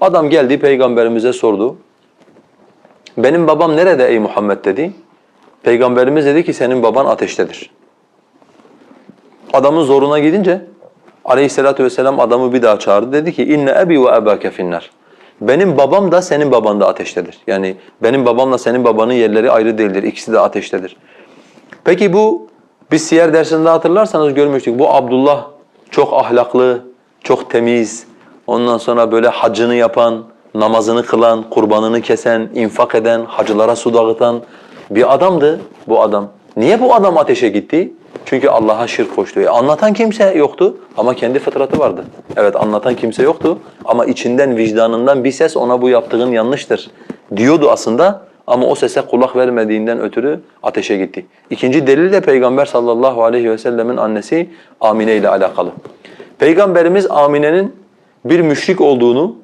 Adam geldi peygamberimize sordu. Benim babam nerede ey Muhammed dedi. Peygamberimiz dedi ki senin baban ateştedir. Adamın zoruna gidince aleyhissalatu vesselam adamı bir daha çağırdı. Dedi ki inne ebi ve ebâke finnar. Benim babam da senin baban da ateştedir. Yani benim babamla senin babanın yerleri ayrı değildir. İkisi de ateştedir. Peki bu biz siyer dersinde hatırlarsanız görmüştük. Bu Abdullah çok ahlaklı, çok temiz, ondan sonra böyle hacını yapan, namazını kılan, kurbanını kesen, infak eden, hacılara su dağıtan bir adamdı bu adam. Niye bu adam ateşe gitti? Çünkü Allah'a şirk koştu. E anlatan kimse yoktu ama kendi fıtratı vardı. Evet anlatan kimse yoktu ama içinden, vicdanından bir ses ona bu yaptığın yanlıştır diyordu aslında ama o sese kulak vermediğinden ötürü ateşe gitti. İkinci delil de Peygamber sallallahu aleyhi ve sellemin annesi Amine ile alakalı. Peygamberimiz Amine'nin bir müşrik olduğunu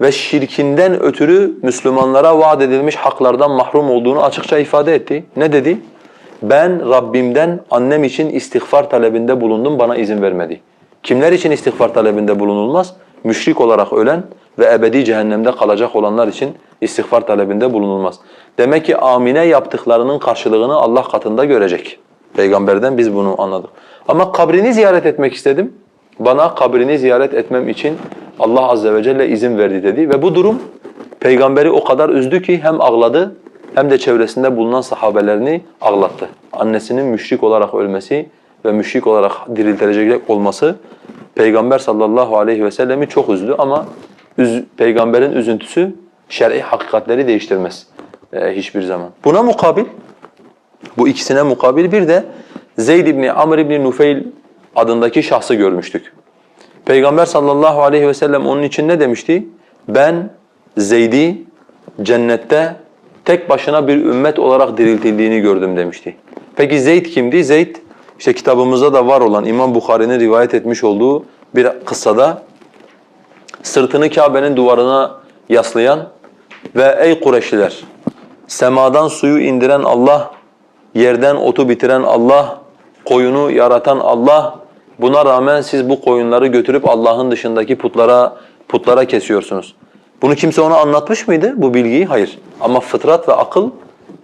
ve şirkinden ötürü Müslümanlara vaat edilmiş haklardan mahrum olduğunu açıkça ifade etti. Ne dedi? Ben Rabbimden annem için istiğfar talebinde bulundum, bana izin vermedi. Kimler için istiğfar talebinde bulunulmaz? Müşrik olarak ölen ve ebedi cehennemde kalacak olanlar için istiğfar talebinde bulunulmaz. Demek ki amine yaptıklarının karşılığını Allah katında görecek. Peygamberden biz bunu anladık. Ama kabrini ziyaret etmek istedim. Bana kabrini ziyaret etmem için Allah azze ve celle izin verdi dedi ve bu durum peygamberi o kadar üzdü ki hem ağladı hem de çevresinde bulunan sahabelerini ağlattı. Annesinin müşrik olarak ölmesi ve müşrik olarak diriltilecek olması Peygamber sallallahu aleyhi ve sellemi çok üzdü ama üz, peygamberin üzüntüsü şer'i hakikatleri değiştirmez e, hiçbir zaman. Buna mukabil, bu ikisine mukabil bir de Zeyd ibn Amr ibn Nufeyl adındaki şahsı görmüştük. Peygamber sallallahu aleyhi ve sellem onun için ne demişti? Ben Zeyd'i cennette tek başına bir ümmet olarak diriltildiğini gördüm demişti. Peki Zeyd kimdi? Zeyd işte kitabımızda da var olan İmam Bukhari'nin rivayet etmiş olduğu bir kıssada sırtını Kabe'nin duvarına yaslayan ve ey Kureyşliler semadan suyu indiren Allah, yerden otu bitiren Allah, koyunu yaratan Allah buna rağmen siz bu koyunları götürüp Allah'ın dışındaki putlara putlara kesiyorsunuz. Bunu kimse ona anlatmış mıydı bu bilgiyi? Hayır. Ama fıtrat ve akıl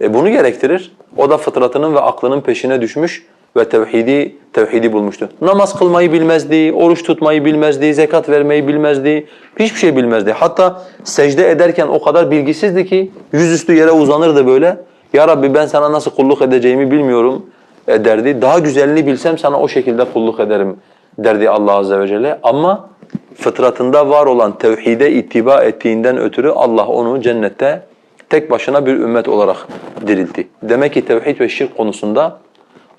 e, bunu gerektirir. O da fıtratının ve aklının peşine düşmüş ve tevhidi tevhidi bulmuştu. Namaz kılmayı bilmezdi, oruç tutmayı bilmezdi, zekat vermeyi bilmezdi. Hiçbir şey bilmezdi. Hatta secde ederken o kadar bilgisizdi ki yüzüstü yere uzanırdı böyle. Ya Rabbi ben sana nasıl kulluk edeceğimi bilmiyorum derdi. Daha güzelini bilsem sana o şekilde kulluk ederim derdi Allah azze ve celle. Ama fıtratında var olan tevhide ittiba ettiğinden ötürü Allah onu cennette tek başına bir ümmet olarak diriltti. Demek ki tevhid ve şirk konusunda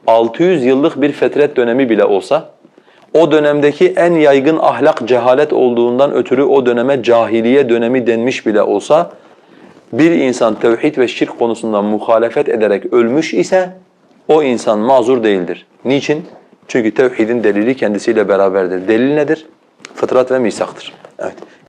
600 yıllık bir fetret dönemi bile olsa o dönemdeki en yaygın ahlak cehalet olduğundan ötürü o döneme cahiliye dönemi denmiş bile olsa bir insan tevhid ve şirk konusundan muhalefet ederek ölmüş ise o insan mazur değildir. Niçin? Çünkü tevhidin delili kendisiyle beraberdir. Delil nedir? Fıtrat ve misaktır. Evet.